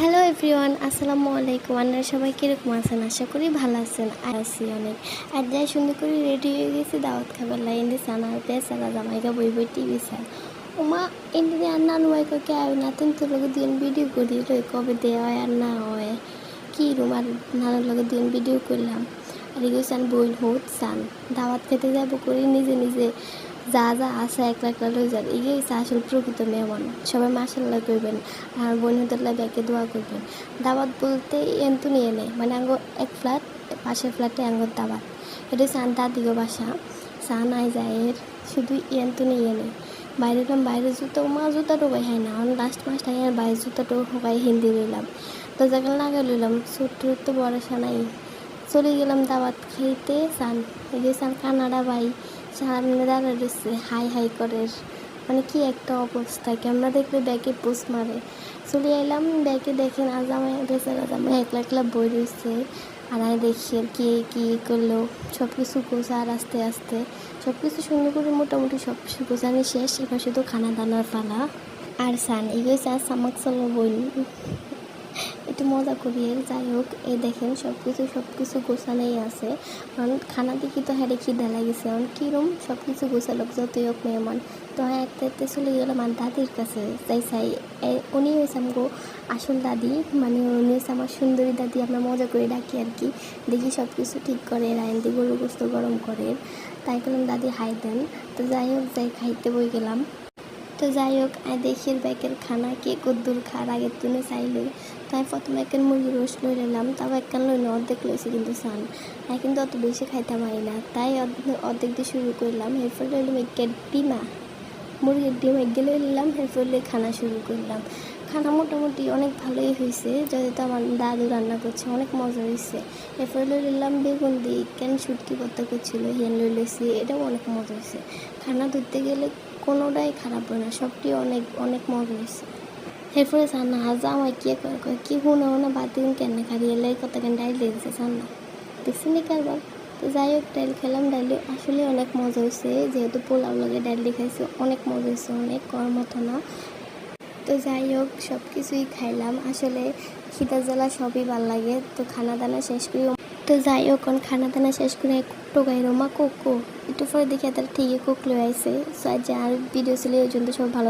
Hello everyone আসসালামু আলাইকুম আপনারা সবাই কীরকম আছেন? আশা করি ভালো আছেন। আছি অনেক। আর যাই সুন্দর করে রেডি হয়ে গেছি দাওয়াত খাবার লাইন দিয়ে সানা হতে সারা জামাইকা বই বই টিভি চাই ওমা এমনি আর নানু ভাই কে আয় না? তিন তোর লগে দিন ভিডিও করি রই কবে দেওয়া হয় আর না হয়। কি রুম? আর নানুর লগে দিন ভিডিও করলাম। আর এগুলো চান বই হোত চান দাওয়াত খেতে যাব করি, নিজে নিজে যা যা আছে একলা একলা লই যান এই হচ্ছে আসল প্রকৃত মেহমান। সবাই মাসাল্লাহ করবেন আর বোনদের ব্যাকে দোয়া করবেন দাওয়াত বলতে এন্তু নিয়ে নেয় মানে আঙ্গ এক ফ্ল্যাট, পাশের ফ্ল্যাটে আঙ্গর দাওয়াত। এটা সান দাদিগো বাসা। সান আই যায়। শুধু এন্তু নিয়ে নেয় বাইরে এলাম বাইরে জুতো, মা জুতাটো হয় না। আমি লাস্ট মাসটা আর বাইরে জুতাটো হোকাই হিন্দি লইলাম তো জায়গা লাগাই লইলাম ছোট্ট তো বড়সা নাই। চলে গেলাম দাওয়াত খাইতে সান এই সান কানাডা ভাই সামনে দাঁড়া রয়েছে, হাই হাই করে। মানে কি একটা অবস্থা, ক্যামেরা দেখলে ব্যাগে পোস্ট মারে। চলে এলাম, ব্যাগে দেখেন আজ আমার বেচারা একলা একলা বই রয়েছে। আর আমি দেখি আর কি কি করল সব কিছু গোছার আস্তে আস্তে। সব কিছু সুন্দর করে মোটামুটি সব কিছু গোছানো শেষ এবার শুধু খানা দানার পালা। আর সান এগুলো চা সামাক চলো বই একটু মজা করি যাই হোক এই দেখেন সব কিছু সব কিছু গোছানোই আছে। কারণ খানা দেখি তো হ্যাঁ খিদা লাগিছে এখন কীরম সব কিছু গোছালো, যতই হোক মেহমান। তো হ্যাঁ একটা একটা চলে গেলাম আমার দাদির কাছে। যাই চাই এ- উনি হয়েছে আমগো আসল দাদি। মানে উনি হয়েছে আমার সুন্দরী দাদি, আমরা মজা করে ডাকি আর কি। দেখি সব কিছু ঠিক করে রায়ন দিয়ে গরু গোস্ত গরম করে। তাই করলাম দাদি, হাই দেন। তো যাই হোক, যাই, খাইতে বই গেলাম। তো যাই হোক দেখির ব্যাগের খানা কে কদ্দুর খার আগের তুনে চাইলে? তাই প্রথমে একের মুরগি রোস্ট লই নিলাম, তাও একখান লই না, অর্ধেক লইছে কিন্তু সান আমি কিন্তু অত বেশি খাইতে পারি না, তাই অর্ধেক- দিয়ে শুরু করলাম, এরপর লইলাম একের ডিমা। মুরগির ডিম এগে লই নিলাম, এরপর খানা শুরু করলাম। খানা মোটামুটি অনেক ভালোই হয়েছে যেহেতু আমার দাদু রান্না করছে, অনেক মজা হয়েছে এরপর লই নিলাম বেগুন দিয়ে কেন শুটকি করতে করছিল হিয়ান লই লইছি, এটাও অনেক মজা হয়েছে খানা ধরতে গেলে কোনোটাই খারাপ হয় না, সবটি অনেক অনেক মজা হয়েছে। এরপরে সান্না হাজা আমার কি করে কয়, কি হুনা হুনা বাদ দিন কেন খালি এলে কত কেন ডাইল দিয়েছে সান্না? দেখছি নি কারবার? তো যাই হোক, ডাইল খেলাম, ডাইলে আসলে অনেক মজা হয়েছে, যেহেতু পোলাও লাগে ডাইল খাইছে, অনেক মজা হয়েছে, অনেক কর মতো না। তো যাই হোক সব কিছুই খাইলাম। আসলে খিদা জ্বালা সবই ভালো লাগে, তো খানা দানা শেষ করি। তো যাই হোক, এখন খানা দানা শেষ করে টোকাই রোমা, কোকো। একটু পরে দেখি তারা ঠিকই কোক লয়ে আইসে আর ভিডিও ছিল ওই জন্য সব ভালো